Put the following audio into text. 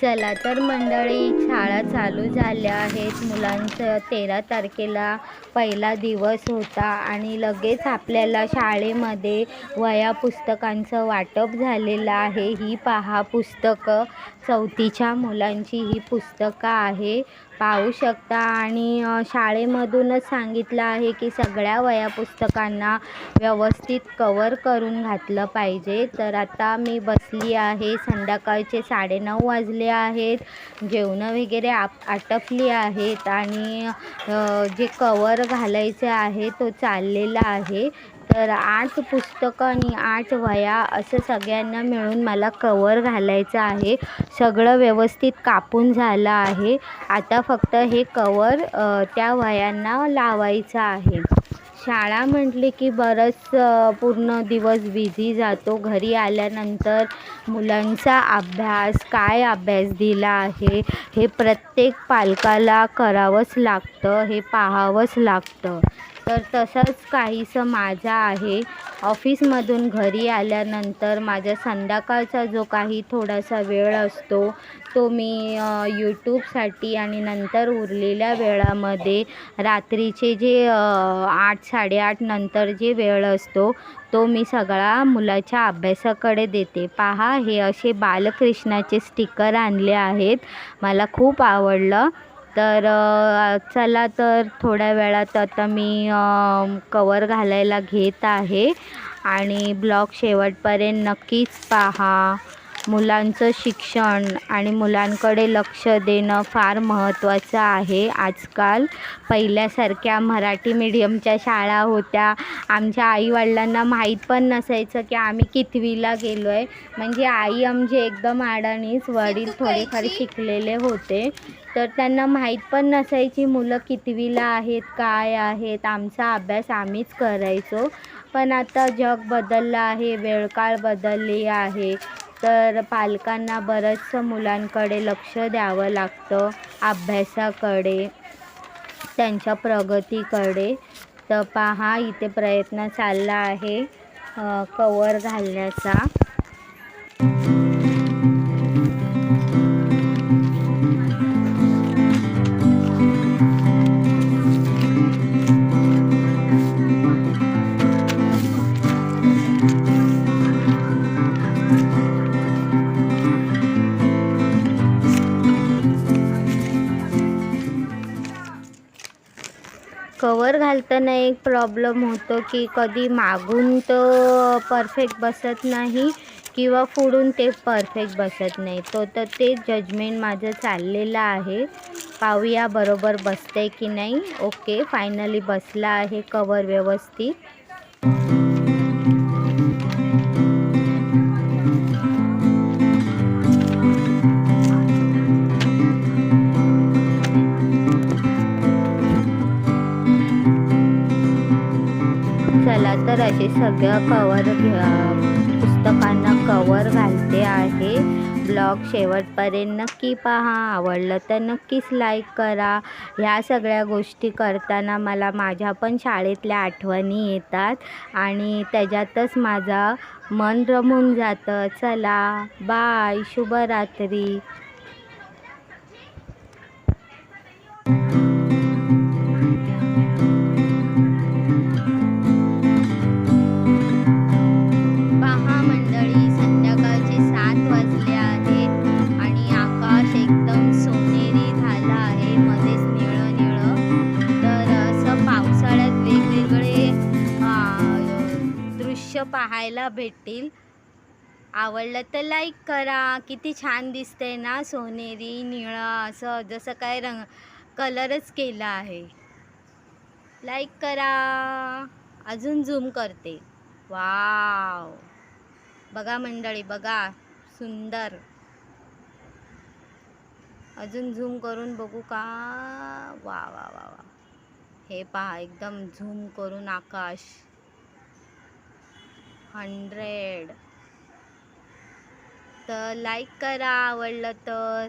चला तर मंडळी शाळा चालू झाल्या आहेत. मुलांचं तेरा तारखेला पहिला दिवस होता आणि लगेच आपल्याला शाळेमध्ये वह्या पुस्तकांचं वाटप झालेलं आहे. ही पहा पुस्तकं. चौथीच्या मुलांची ही पुस्तकं आहे. पाहू शकता. आणि शाळेमधूनच सांगितलं आहे की सगळ्या वह्या पुस्तकांना व्यवस्थित कवर करून घातलं पाहिजे. तर आता मी बसली आहे. संध्याकाळचे साडेनऊ वाजले आहेत. जेवणं वगैरे आप आटपली आहेत. आणि जे कवर घालायचे आहे तो चाललेला आहे. तर आठ पुस्तकं आणि आठ वह्या असं सगळ्यांना मिळून मला कवर घालायचं आहे. सगळं व्यवस्थित कापून झालं आहे. आता फक्त हे कवर त्या वह्यांना लावायचं आहे. शाळा म्हटली की बरंच पूर्ण दिवस बिझी जातो. घरी आल्यानंतर मुलांचा अभ्यास काय अभ्यास दिला आहे हे प्रत्येक पालकाला करावंच लागतं हे पाहावंच लागतं. तर तसंच काहीसं माझा आहे. ऑफिसमधून घरी आल्यानंतर माझ्या संध्याकाळचा जो काही थोडासा वेळ असतो तो मी यूट्यूबसाठी आणि नंतर उरलेल्या वेळामध्ये रात्रीचे जे आठ साडेआठ नंतर जे वेळ असतो तो मी सगळा मुलाच्या अभ्यासाकडे देते. पहा हे असे बालकृष्णाचे स्टिकर आणले आहेत. मला खूप आवडलं. तर चला तर थोड्या वेळात आता मी कवर घालायला घेत आहे. आणि ब्लॉग शेवटपर्यंत नक्कीच पहा. मुलांचं शिक्षण आणि मुलांकडे लक्ष देणं फार महत्त्वाचं आहे. आजकाल पहिल्यासारख्या मराठी मीडियमच्या शाळा होत्या. आमच्या आईवडिलांना माहीत पण नसायचं की आम्ही कितवीला गेलो आहे म्हणजे आई आमची एकदम अडाणीच वडील थोडेफार शिकलेले होते. तर त्यांना माहीत पण नसायची मुलं कितवीला आहेत काय आहेत. आमचा अभ्यास आम्हीच करायचो. पण आता जग बदललं आहे वेळकाळ बदलली आहे. तर पालकांना बरंचसं मुलांकडे लक्ष द्यावं लागतं अभ्यासाकडे त्यांच्या प्रगतीकडे. तर पहा इथे प्रयत्न चालला आहे कवर घालण्याचा. कवर घालताना एक प्रॉब्लेम होतो की कधी मागून तो परफेक्ट बसत नाही किंवा पुढून ते परफेक्ट बसत नाही. तो तर ते जजमेंट माझं चाललेलं आहे. पाहूया बरोबर बसतंय की नाही. ओके फायनली बसला आहे कवर व्यवस्थित. चला तर असे सगळं कवर पुस्तकांना कवर घालते आहे. ब्लॉग शेवटपर्यंत नक्की पहा. आवडलं तर नक्कीच लाईक करा. ह्या सगळ्या गोष्टी करताना मला माझ्या पण शाळेतल्या आठवणी येतात आणि त्याच्यातच माझा मन रमून जातं. चला बाय शुभरात्री. दृश्य पाहायला भेटतील. आवडलं तर लाईक करा. किती छान दिसते ना सोनेरी निळं असं जसं काय रंग कलरच केला आहे. लाईक करा. अजून झूम करते. वाव बघा मंडळी बघा. सुंदर. अजून झूम करून बघू का? वा वा वा वा हे पहा एकदम झूम करून आकाश. हंड्रेड. तर लाईक करा आवडलं तर.